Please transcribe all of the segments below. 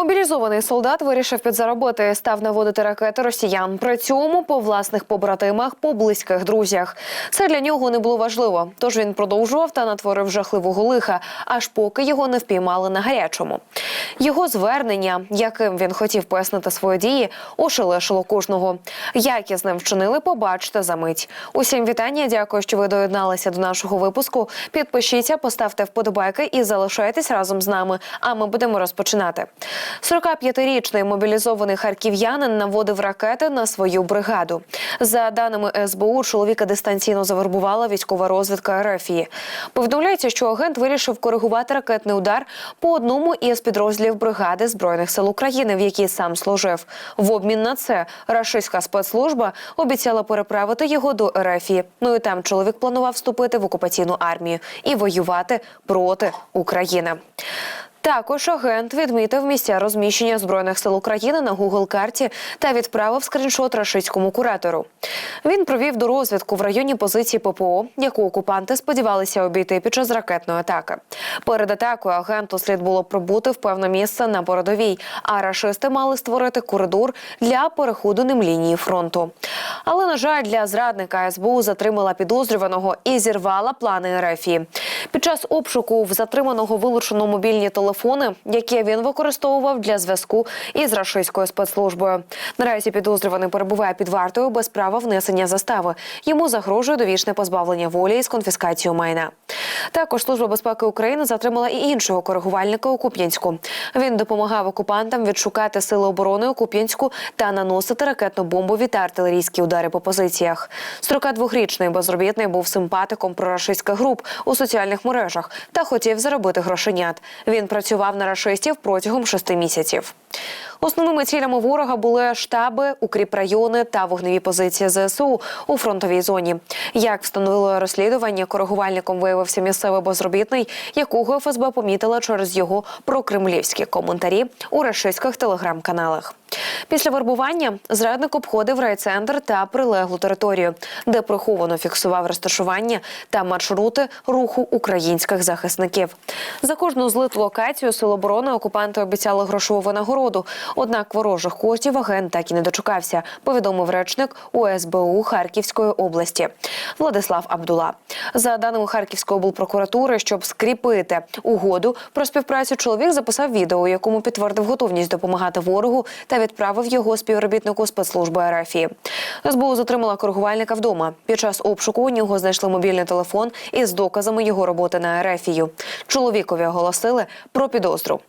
Мобілізований солдат вирішив підзаробити, став наводити ракети росіян. При цьому по власних побратимах, по близьких друзях. Це для нього не було важливо. Тож він продовжував та натворив жахливого лиха, аж поки його не впіймали на гарячому. Його звернення, яким він хотів пояснити свої дії, ошелешило кожного. Як із ним вчинили, побачите за мить. Усім вітання. Дякую, що ви доєдналися до нашого випуску. Підпишіться, поставте вподобайки і залишайтесь разом з нами. А ми будемо розпочинати. 45-річний мобілізований харків'янин наводив ракети на свою бригаду. За даними СБУ, чоловіка дистанційно завербувала військова розвідка РФІ. Повідомляється, що агент вирішив коригувати ракетний удар по одному із підрозділів бригади збройних сил України, в якій сам служив. В обмін на це рашистська спецслужба обіцяла переправити його до РФІ. Ну і там чоловік планував вступити в окупаційну армію і воювати проти України. Також агент відмітив місця розміщення збройних сил України на Google карті та відправив скріншот рашистському куратору. Він провів до розвідку в районі позиції ППО, яку окупанти сподівалися обійти під час ракетної атаки. Перед атакою агенту слід було прибути в певне місце на передовій, а рашисти мали створити коридор для переходу ним лінії фронту. Але на жаль, для зрадника СБУ затримала підозрюваного і зірвала плани РФІ. Під час обшуку в затриманого вилучено мобільні телефони, які він використовував для зв'язку із рашистською спецслужбою. Наразі підозрюваний перебуває під вартою без права внесення застави. Йому загрожує довічне позбавлення волі із конфіскацією майна. Також служба безпеки України затримала і іншого коригувальника у Куп'янську. Він допомагав окупантам відшукати сили оборони у Куп'янську та наносити ракетно-бомбові та артилерійські удари по позиціях. 42-річний безробітний був симпатиком прорашистських груп у соціальних мережах та хотів заробити грошенят. Він працював на рашистів протягом шести місяців. Основними цілями ворога були штаби, укріпрайони та вогневі позиції ЗСУ у фронтовій зоні. Як встановило розслідування, коригувальником виявився місцевий безробітний, якого ФСБ помітила через його прокремлівські коментарі у рашистських телеграм-каналах. Після вербування зрадник обходив райцентр та прилеглу територію, де приховано фіксував розташування та маршрути руху українських захисників. За кожну злиту локацію Сил оборони окупанти обіцяли грошову винагороду. Однак ворожих коштів агент так і не дочекався. Повідомив речник УСБУ Харківської області Владислав Абдула. За даними Харківської облпрокуратури, щоб скріпити угоду про співпрацю, чоловік записав відео, у якому підтвердив готовність допомагати ворогу та відправив його співробітнику спецслужби РФІ. СБУ затримала коригувальника вдома. Під час обшуку у нього знайшли мобільний телефон із доказами його роботи на РФію. Чоловікові оголосили про підозру.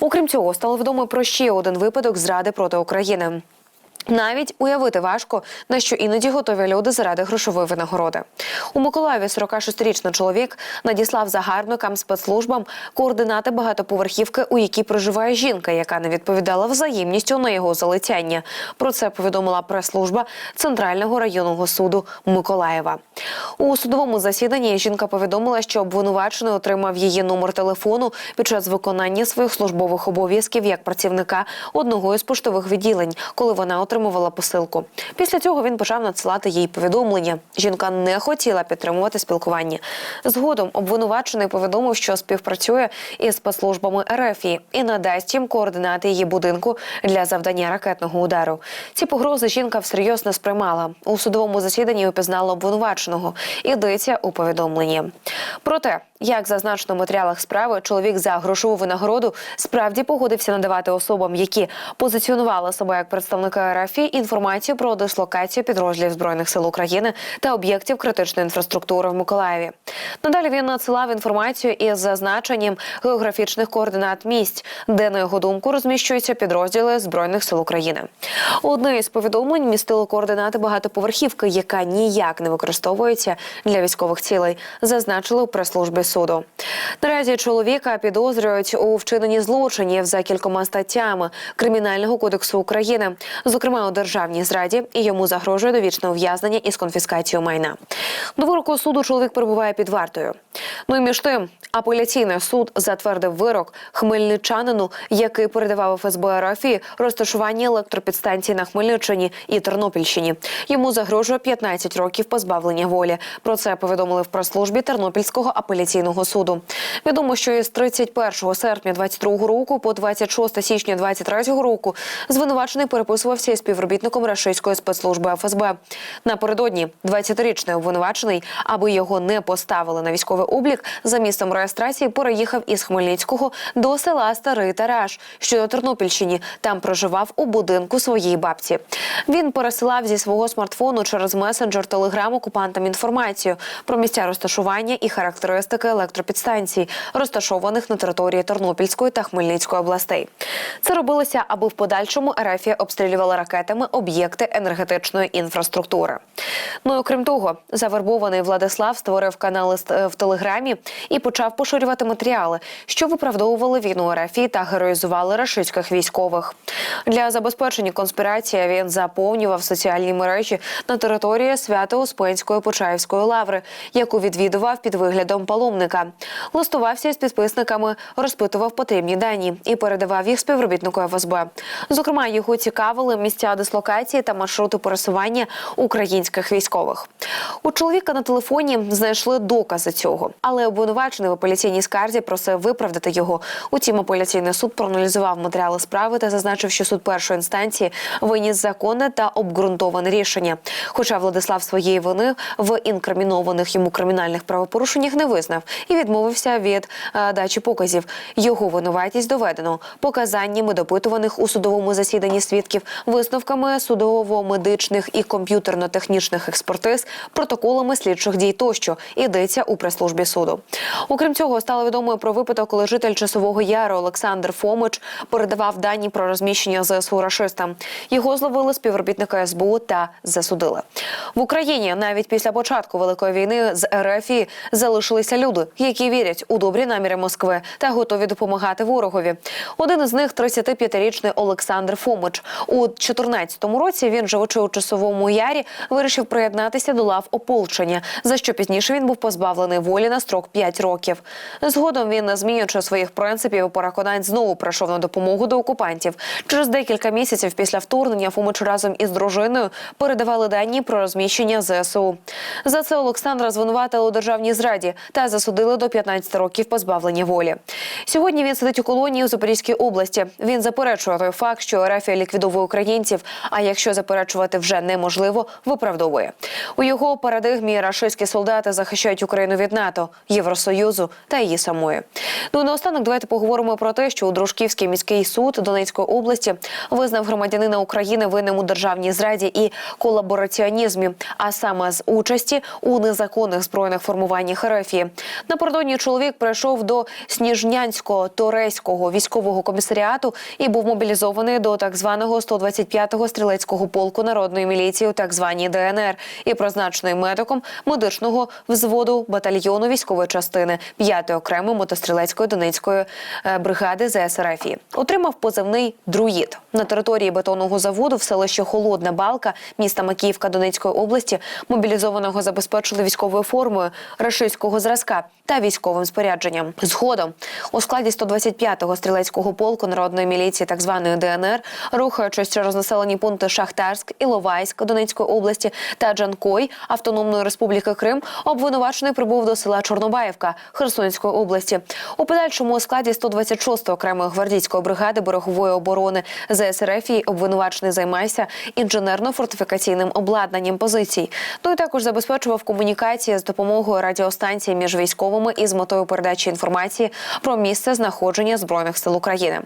Окрім цього, стало відомо про ще один випадок зради проти України. Навіть уявити важко, на що іноді готові люди заради грошової винагороди. У Миколаєві 46-річний чоловік надіслав загарбникам спецслужбам координати багатоповерхівки, у якій проживає жінка, яка не відповідала взаємністю на його залицяння. Про це повідомила прес-служба Центрального районного суду Миколаєва. У судовому засіданні жінка повідомила, що обвинувачений отримав її номер телефону під час виконання своїх службових обов'язків як працівника одного із поштових відділень, коли вона отримувала посилку. Після цього він почав надсилати їй повідомлення. Жінка не хотіла підтримувати спілкування. Згодом обвинувачений повідомив, що співпрацює із спецслужбами РФ і надасть їм координати її будинку для завдання ракетного удару. Ці погрози жінка всерйоз не сприймала. У судовому засіданні упізнала обвинуваченого. Йдеться у повідомленні. Проте, як зазначено в матеріалах справи, чоловік за грошову винагороду справді погодився надавати особам, які позиціонували себе як представники РФ, інформацію про дислокацію підрозділів збройних сил України та об'єктів критичної інфраструктури в Миколаєві. Надалі він надсилав інформацію із зазначенням географічних координат місць, де на його думку розміщуються підрозділи збройних сил України. Одне із повідомлень містило координати багатоповерхівки, яка ніяк не використовується для військових цілей, зазначили у прес-службі суду. Наразі чоловіка підозрюють у вчиненні злочинів за кількома статтями Кримінального кодексу України. Зокрема, зокрема у державній зраді, і йому загрожує довічне ув'язнення із конфіскацією майна. До вироку суду чоловік перебуває під вартою. Ну і між тим, апеляційний суд затвердив вирок хмельничанину, який передавав ФСБ РФ розташування електропідстанцій на Хмельниччині і Тернопільщині. Йому загрожує 15 років позбавлення волі. Про це повідомили в прес-службі Тернопільського апеляційного суду. Відомо, що із 31 серпня 22 року по 26 січня 23 року звинувачений переписувався із співробітником рашистської спецслужби ФСБ. Напередодні 20-річний обвинувачений, аби його не поставили на військовий облік, за місцем реєстрації переїхав із Хмельницького до села Старий Тараш, що на Тернопільщині. Там проживав у будинку своєї бабці. Він пересилав зі свого смартфону через месенджер Телеграм окупантам інформацію про місця розташування і характеристики електропідстанцій, розташованих на території Тернопільської та Хмельницької областей. Це робилося, аби в подальшому Ерефія обстрілювала ракетами об'єкти енергетичної інфраструктури. Ну і окрім того, завербований Владислав створив канали ст- в Телеграмі і почав поширювати матеріали, що виправдовували війну Ерефії та героїзували рашистських військових. Для забезпечення конспірації він заповнював соціальні мережі на території Свято-Успенської Почаївської лаври, яку відвідував під виглядом паломника. Листувався із підписниками, розпитував потрібні дані і передавав їх співробітнику ФСБ. Зокрема, його цікавили місця дислокації та маршрути пересування українських військових. У чоловіка на телефоні знайшли докази цього, але обвинувачений в апеляційній скарзі просив виправдати його. Утім, апеляційний суд проаналізував матеріали справи та зазначив, що суд першої інстанції виніс законне та обґрунтоване рішення. Хоча Владислав своєї вини в інкримінованих йому кримінальних правопорушеннях не визнав і відмовився від е, дачі показів. Його винуватість доведено показаннями допитуваних у судовому засіданні свідків, висновками судово-медичних і комп'ютерно-технічних експертиз, протоколами слідчих дій тощо йдеться у прес-службі суду. Окрім цього, стало відомо про випадок, коли житель часового яру Олександр Фомич передавав дані про розміщення ЗСУ рашистам. Його зловили співробітника СБУ та засудили в Україні. Навіть після початку великої війни з РФ залишилися люди, які вірять у добрі наміри Москви та готові допомагати ворогові. Один із них 35-річний Олександр Фомич. У 2014 році він, живучи у часовому ярі, вирішив приєднатися до лав ополчення, за що пізніше він був позбавлений волі на строк 5 років. Згодом він, змінюючи своїх принципів і переконань, знову прийшов на допомогу до окупантів. Через декілька місяців після вторгнення Фомич разом із дружиною передавали дані про розміщення ЗСУ. За це Олександра звинуватили у державній зраді та засудили до 15 років позбавлення волі. Сьогодні він сидить у колонії у Запорізькій області. Він заперечує той факт, що РФ ліквідовує українців. А якщо заперечувати вже неможливо, виправдовує у його парадигмі. Рашистські солдати захищають Україну від НАТО, Євросоюзу та її самої. Ну і наостанок давайте поговоримо про те, що у Дружківський міський суд Донецької області визнав громадянина України винним у державній зраді і колабораціонізмі, а саме з участі у незаконних збройних формуваннях РФ. Напередодні чоловік прийшов до Сніжнянського Торейського військового комісаріату і був мобілізований до так званого 125-го стрілецького полку народної міліції у так званій ДНР і призначений медиком медичного взводу батальйону військової частини 5-ї окремої мотострілецької донецької е, бригади ЗСРФ. Отримав позивний друїд на території бетонного заводу в селищі Холодна Балка міста Макіївка Донецької області. Мобілізованого забезпечили військовою формою рашистського зразка та військовим спорядженням. Згодом у складі 125-го стрілецького полку народної міліції так званої ДНР, рухаючись через населені пункти Шахтарськ, Іловайськ Донецької області та Джанкой Автономної Республіки Крим, обвинувачений прибув до села Чорнобаївка Херсонської області. У подальшому у складі 126-ї окремої гвардійської бригади берегової оборони ЗСРФ і обвинувачений займався інженерно-фортифікаційним обладнанням позицій. Ну і також забезпечував комунікації з допомогою радіостанції між військовими із метою передачі інформації про місце знаходження збройних сил України.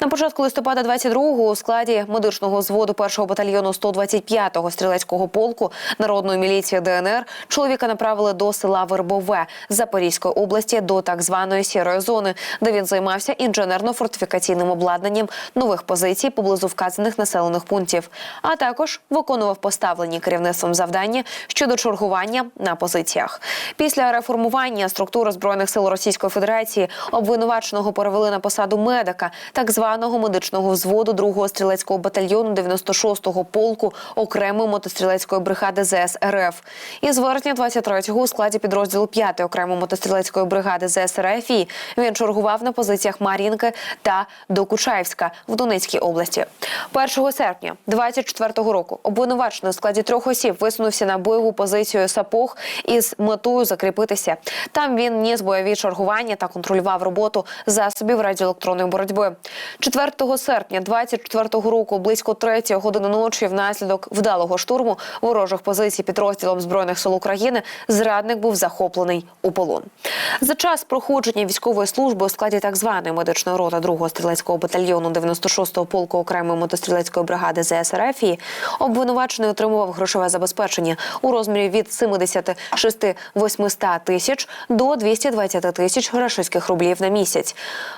На початку листопада 22-го у складі медичного взводу 1-го батальйону 125-го стрілецького полку народної міліції ДНР чоловіка направили до села Вербове Запорізької області до так званої сірої зони, де він займався інженерно-фортифікаційним обладнанням нових позицій поблизу вказаних населених пунктів, а також виконував поставлені керівництвом завдання щодо чергування на позиціях. Після реформування структури збройних сил Російської Федерації обвинуваченого перевели на посаду медика так званого медичного взводу 2-го стрілецького батальйону 96-го полку окремої мотострілецької бригади ЗС РФ. Із вересня 23-го у складі підрозділу 5-ї окремої мотострілецької бригади ЗС РФІ він чергував на позиціях Мар'їнки та Докучаївська в Донецькій області. 1 серпня 24-го року обвинувачений у складі трьох осіб висунувся на бойову позицію Сапог із метою закріпитися. Там він ніс бойові чергування та контролював роботу засобів радіоелектронної боротьби. 4 серпня 24-го року, близько 3 години ночі, внаслідок вдалого штурму ворожих позицій підрозділом збройних сил України, зрадник був захоплений у полон. За час проходження військової служби у складі так званої медичної роти 2-го стрілецького батальйону 96-го полку окремої мотострілецької бригади ЗСРФ обвинувачений отримував грошове забезпечення у розмірі від 76-800 тисяч до 220 тисяч рашистських рублів на місяць.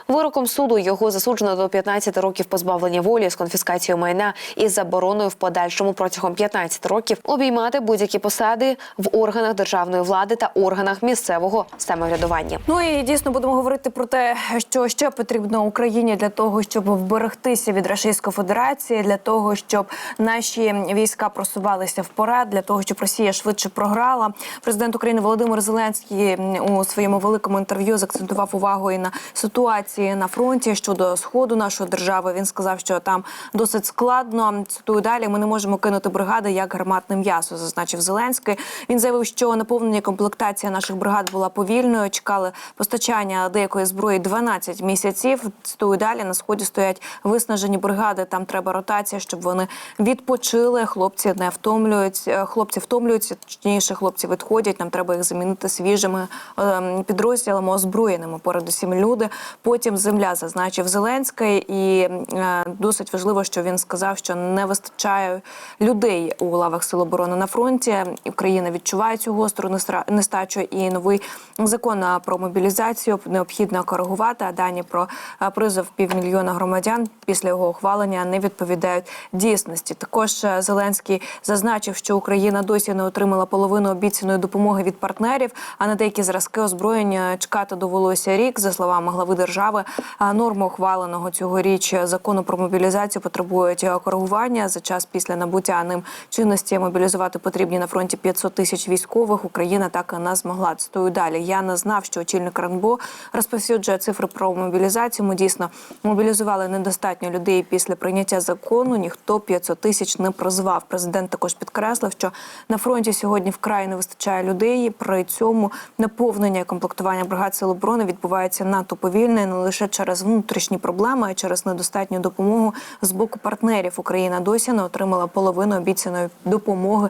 Вироком суду його засуджено до 15 років позбавлення волі з конфіскацією майна і забороною в подальшому протягом 15 років обіймати будь-які посади в органах державної влади та органах місцевого самоврядування. Ну і дійсно будемо говорити про те, що ще потрібно Україні для того, щоб вберегтися від Російської Федерації, для того, щоб наші війська просувалися вперед, для того, щоб Росія швидше програла. Президент України Володимир Зеленський у своєму великому інтерв'ю закцентував увагу і на ситуації на фронті щодо сходу нашої держави. Він сказав, що там досить складно. Цитую далі. Ми не можемо кинути бригади як гарматне м'ясо, зазначив Зеленський. Він заявив, що наповнення комплектація наших бригад була повільною. Чекали постачання деякої зброї 12 місяців. Цитую далі. На сході стоять виснажені бригади. Там треба ротація, щоб вони відпочили. Хлопці не втомлюються. Хлопці втомлюються, точніше, хлопці відходять. Нам треба їх замінити свіжими ем, підрозділами, озброєними. Передусім люди. Потім земля зазначив Зеленський, і е, досить важливо, що він сказав, що не вистачає людей у лавах сил оборони на фронті. Україна відчуває цю гостру нестачу і новий закон про мобілізацію необхідно коригувати. А дані про призов півмільйона громадян після його ухвалення не відповідають дійсності. Також е, Зеленський зазначив, що Україна досі не отримала половину обіцяної допомоги від партнерів. А на деякі зразки озброєння чекати довелося рік. За словами глави держави, а, норми ухваленого цьогоріч закону про мобілізацію потребують коригування за час після набуття ним чинності мобілізувати потрібні на фронті 500 тисяч військових. Україна так і не змогла. Цитую далі. Я не знав, що очільник РНБО розповсюджує цифри про мобілізацію. Ми дійсно мобілізували недостатньо людей після прийняття закону. Ніхто 500 тисяч не призвав. Президент також підкреслив, що на фронті сьогодні вкрай не вистачає людей. При цьому наповнення і комплектування бригад сил оборони відбувається надто повільно і не лише через внутрішні проблеми, а й через недостатню допомогу з боку партнерів. Україна досі не отримала половину обіцяної допомоги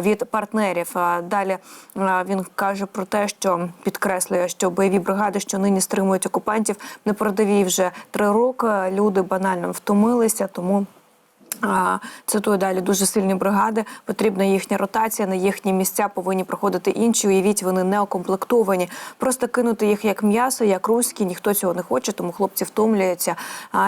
від партнерів. Далі він каже про те, що підкреслює, що бойові бригади, що нині стримують окупантів, не передові вже три роки. Люди банально втомилися, тому. Цитую далі дуже сильні бригади. Потрібна їхня ротація. На їхні місця повинні проходити інші. Уявіть, вони не окомплектовані. Просто кинути їх як м'ясо, як руські. Ніхто цього не хоче, тому хлопці втомлюються,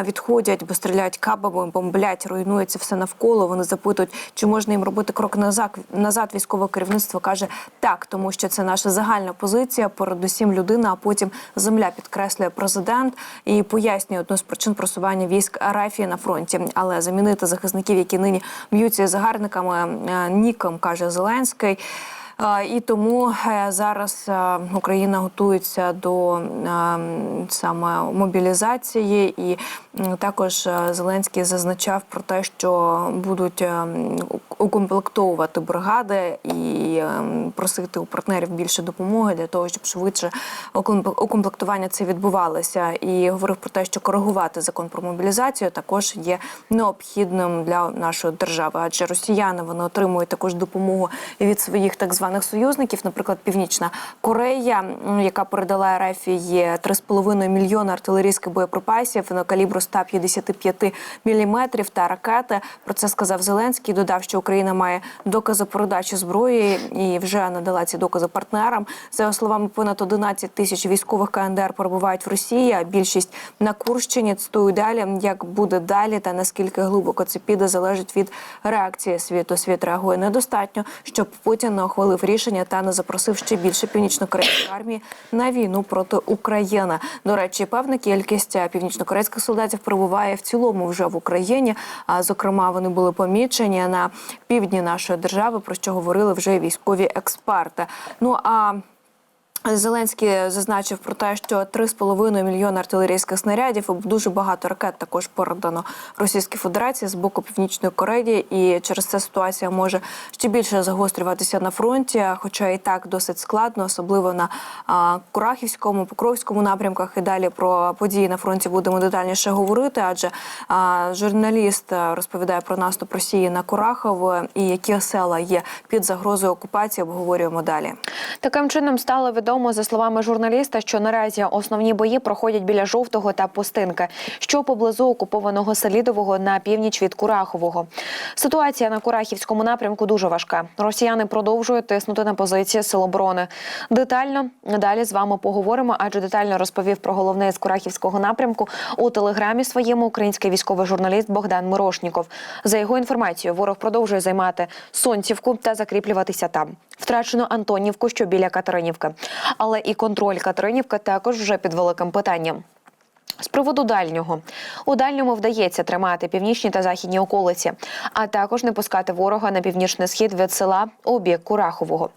відходять, бо стріляють кабами, бомблять, руйнується все навколо. Вони запитують, чи можна їм робити крок назад. Назад військове керівництво каже так, тому що це наша загальна позиція. Передусім людина, а потім земля підкреслює президент і пояснює одну з причин просування військ Арафії на фронті. Але замінити захисників, які нині б'ються загарбниками, е, ніком каже Зеленський. Е, І тому е, зараз Україна готується до саме мобілізації, і також е, Зеленський зазначав про те, що будуть е, укомплектовувати бригади і е, просити у партнерів більше допомоги для того, щоб швидше укомп- укомплектування це відбувалося. І говорив про те, що коригувати закон про мобілізацію також є необхідним для нашої держави, адже росіяни вони отримують також допомогу від своїх так званих союзників, наприклад, Північна Корея, яка передала РФ є 3,5 мільйона артилерійських боєприпасів на калібру 155 мм та ракети. Про це сказав Зеленський. Додав, що Україна має докази передачі зброї і вже надала ці докази партнерам. За його словами, понад 11 тисяч військових КНДР перебувають в Росії. А більшість на Курщині цитую далі. Як буде далі, та наскільки глибоко це піде, залежить від реакції світу. Світ реагує недостатньо, щоб Путін не ухвалив рішення та не запросив ще більше північно-корейської армії на війну проти України. До речі, певна кількість північно-корейських солдатів перебуває в цілому вже в Україні. А зокрема, вони були помічені на півдні нашої держави, про що говорили вже військові експерти. Ну а Зеленський зазначив про те, що 3,5 мільйони артилерійських снарядів і дуже багато ракет також передано Російській Федерації з боку Північної Кореї, і через це ситуація може ще більше загострюватися на фронті, хоча і так досить складно, особливо на Курахівському, Покровському напрямках. І далі про події на фронті будемо детальніше говорити. Адже журналіст розповідає про наступ Росії на Курахово і які села є під загрозою окупації. Обговорюємо далі. Таким чином стало відомо, за словами журналіста, що наразі основні бої проходять біля жовтого та пустинки, що поблизу окупованого Селідового на північ від Курахового. Ситуація на Курахівському напрямку дуже важка. Росіяни продовжують тиснути на позиції сил оборони. Детально далі з вами поговоримо, адже детально розповів про головне з Курахівського напрямку у телеграмі своєму український військовий журналіст Богдан Мирошніков. За його інформацією, ворог продовжує займати Сонцівку та закріплюватися там. Втрачено Антонівку, що біля Катеринівки. Але і контроль Катеринівка також вже під великим питанням. З приводу дальнього у дальньому вдається тримати північні та західні околиці, а також не пускати ворога на північний схід від села у бік Курахового.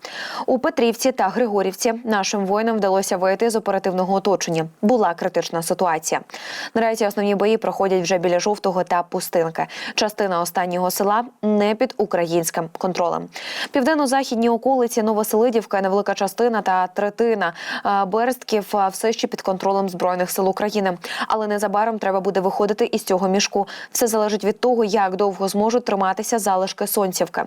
У Петрівці та Григорівці нашим воїнам вдалося вийти з оперативного оточення. Була критична ситуація. Наразі основні бої проходять вже біля жовтого та пустинки. Частина останнього села не під українським контролем. Південно-західні околиці Новоселидівка, невелика частина та третина Берстків все ще під контролем збройних сил України. Але незабаром треба буде виходити із цього мішку. Все залежить від того, як довго зможуть триматися залишки сонцівки.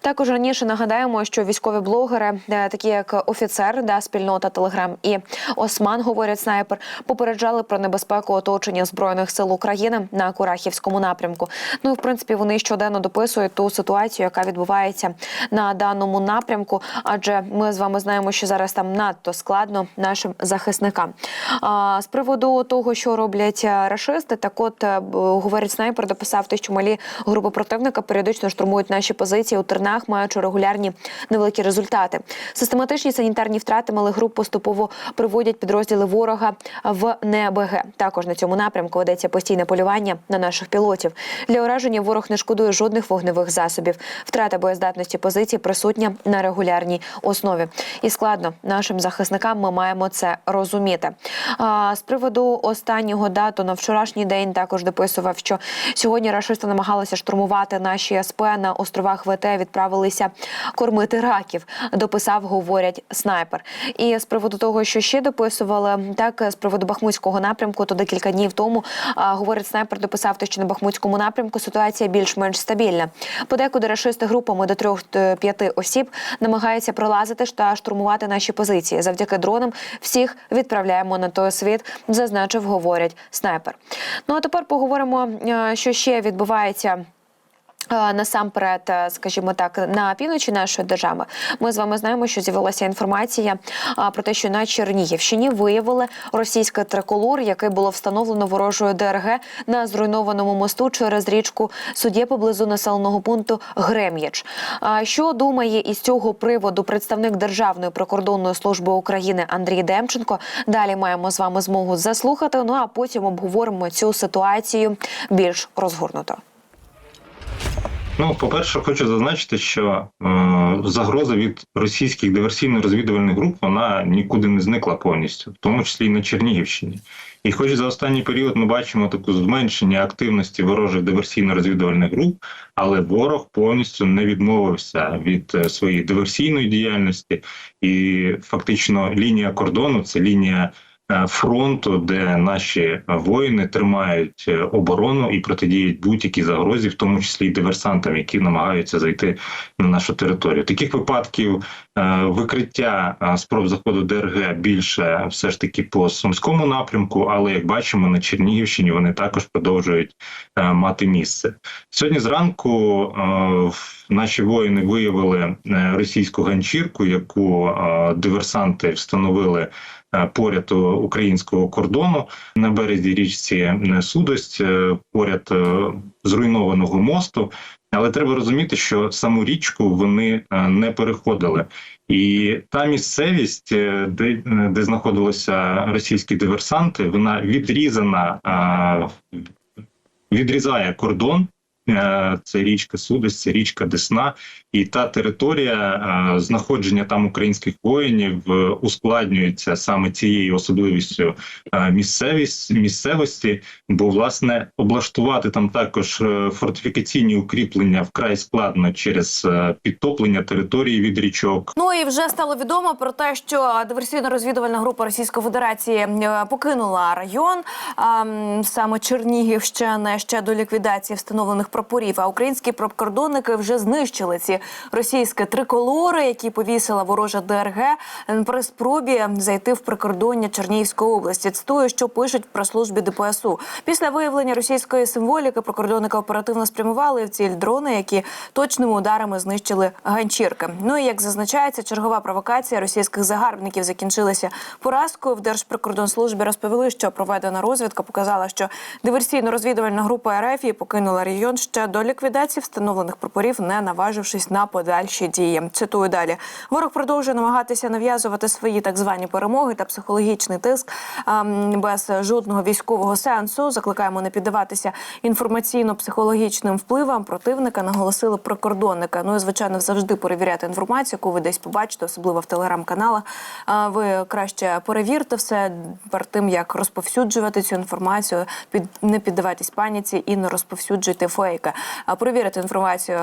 Також раніше нагадаємо, що військові блогери, е, такі як офіцер, да, спільнота Телеграм і Осман, говорять снайпер, попереджали про небезпеку оточення збройних сил України на Курахівському напрямку. Ну і в принципі вони щоденно дописують ту ситуацію, яка відбувається на даному напрямку. Адже ми з вами знаємо, що зараз там надто складно нашим захисникам. А з приводу того, що роблять е, рашисти, так от е, говорить снайпер, дописав те, що малі групи противника періодично штурмують наші позиції у тернах, маючи регулярні невеликі результати. Систематичні санітарні втрати малих груп поступово приводять підрозділи ворога в НБГ. Також на цьому напрямку ведеться постійне полювання на наших пілотів. Для ураження ворог не шкодує жодних вогневих засобів. Втрата боєздатності позицій присутня на регулярній основі. І складно нашим захисникам ми маємо це розуміти. А, з приводу останнього дату на вчорашній день також дописував, що сьогодні рашисти намагалися штурмувати наші СП на островах ВТ. Відправилися кормити раків. Дописав, говорять снайпер. І з приводу того, що ще дописували, так з приводу Бахмутського напрямку, то декілька днів тому а, говорить снайпер, дописав те, що на Бахмутському напрямку ситуація більш-менш стабільна. Подекуди рашисти групами до трьох-п'яти осіб намагаються пролазити та штурмувати наші позиції. Завдяки дронам всіх відправляємо на той світ, зазначив, говорять снайпер. Ну а тепер поговоримо, е, що ще відбувається. Насамперед, е, скажімо так, на півночі нашої держави ми з вами знаємо, що з'явилася інформація про те, що на Чернігівщині виявили російський триколор, який було встановлено ворожою ДРГ на зруйнованому мосту через річку Судє поблизу населеного пункту Грем'яч. Що думає із цього приводу представник Державної прикордонної служби України Андрій Демченко? Далі маємо з вами змогу заслухати. Ну а потім обговоримо цю ситуацію більш розгорнуто. Ну, по-перше, хочу зазначити, що е, загроза від російських диверсійно-розвідувальних груп вона нікуди не зникла повністю, в тому числі і на Чернігівщині. І хоч за останній період ми бачимо таку зменшення активності ворожих диверсійно-розвідувальних груп, але ворог повністю не відмовився від е, своєї диверсійної діяльності, і фактично лінія кордону це лінія фронту, де наші воїни тримають е, оборону і протидіють будь-якій загрозі, в тому числі і диверсантам, які намагаються зайти на нашу територію. Таких випадків Е, Викриття е, спроб заходу ДРГ більше все ж таки по сумському напрямку, але як бачимо на Чернігівщині вони також продовжують е, мати місце. Сьогодні зранку е, наші воїни виявили е, російську ганчірку, яку е, диверсанти встановили е, поряд українського кордону на березі річці е, Судость, е, поряд е, зруйнованого мосту. Але треба розуміти, що саму річку вони е, не переходили. І та місцевість, е, де, е, де знаходилися російські диверсанти, вона відрізана, е, відрізає кордон. Е, Це річка Судость, це річка Десна, і та територія е, знаходження там українських воїнів е, ускладнюється саме цією особливістю місцевість місцевості, бо власне облаштувати там також фортифікаційні укріплення вкрай складно через підтоплення території від річок. Ну і вже стало відомо про те, що диверсійно-розвідувальна група Російської Федерації покинула район. Саме Чернігівщини ще до ліквідації встановлених прапорів. А українські прикордонники вже знищили ці російські триколори, які повісила ворожа ДРГ при спробі зайти в прикордоння Чернігівської області. Цитую, що пишуть про службі ДПСУ. Після виявлення російської символіки прикордонники оперативно спрямували в ціль дрони, які точними ударами знищили ганчірки. Ну і як зазначається, чергова провокація російських загарбників закінчилася поразкою. В Держприкордонслужбі розповіли, що проведена розвідка показала, що диверсійно-розвідувальна група РФ покинула регіон ще до ліквідації встановлених прапорів, не наважившись на подальші дії. Цитую далі. Ворог продовжує намагатися нав'язувати свої так звані перемоги та психологічний тиск ем, без жодного військового сенсу. Закликаємо не піддаватися інформаційно-психологічним впливам противника. Наголосили прикордонника. Ну і звичайно, завжди перевіряти інформацію, яку ви десь побачите, особливо в телеграм-каналах. Ви краще перевірте все перед тим, як розповсюджувати цю інформацію. Під не піддавайтесь паніці і не розповсюджуйте фейки. А перевірити інформацію.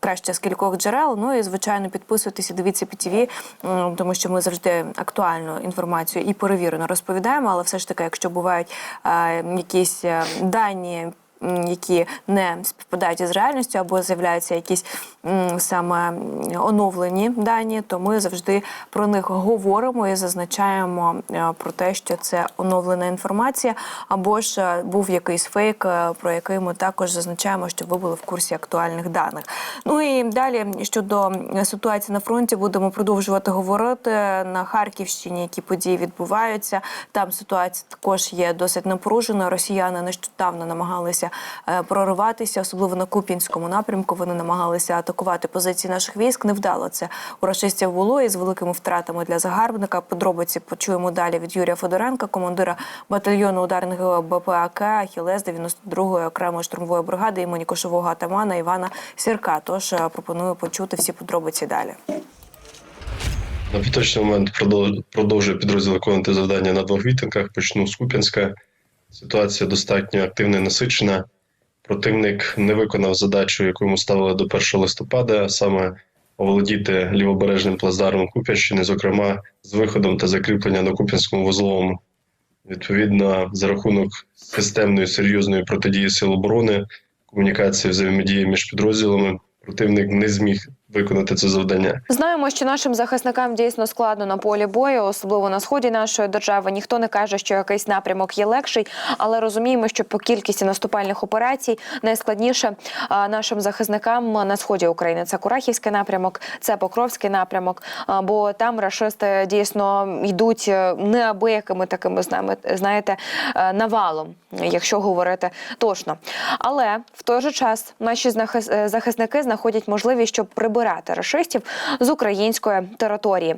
Краще з кількох джерел. Ну і звичайно підписуйтесь і дивіться ПТВ, м, тому що ми завжди актуальну інформацію і перевірено розповідаємо. Але все ж таки, якщо бувають е, якісь дані. Які не співпадають із реальністю, або з'являються якісь саме оновлені дані, то ми завжди про них говоримо і зазначаємо е, про те, що це оновлена інформація, або ж е, був якийсь фейк, е, про який ми також зазначаємо, щоб ви були в курсі актуальних даних. Ну і далі щодо ситуації на фронті, будемо продовжувати говорити на Харківщині, які події відбуваються. Там ситуація також є досить напружена. Росіяни нещодавно намагалися прориватися, особливо на Куп'янському напрямку. Вони намагалися атакувати позиції наших військ. Невдало це у рашистів було і з великими втратами для загарбника. Подробиці почуємо далі від Юрія Федоренка, командира батальйону ударних БПАК Ахілес 92-ї окремої штурмової бригади імені кошового атамана Івана Сірка. Тож е, пропоную почути всі подробиці далі. На поточний момент продов- продовжує підрозділ виконувати завдання на двох відтинках. Почну з Куп'янська. Ситуація достатньо активна і насичена. Противник не виконав задачу, яку йому ставили до 1 листопада, саме оволодіти лівобережним плацдармом Куп'янщини, зокрема з виходом та закріпленням на Куп'янському вузловому. Відповідно, за рахунок системної серйозної протидії сил оборони, комунікації взаємодії між підрозділами, противник не зміг виконати це завдання. Знаємо, що нашим захисникам дійсно складно на полі бою, особливо на сході нашої держави. Ніхто не каже, що якийсь напрямок є легший, але розуміємо, що по кількості наступальних операцій найскладніше нашим захисникам на сході України. Це Курахівський напрямок, це Покровський напрямок. Бо там рашисти дійсно йдуть е, неабиякими такими з нами, знаєте, е, навалом, якщо говорити точно. Але в той же час наші е, захисники знаходять можливість, щоб прибирати рашистів з української території.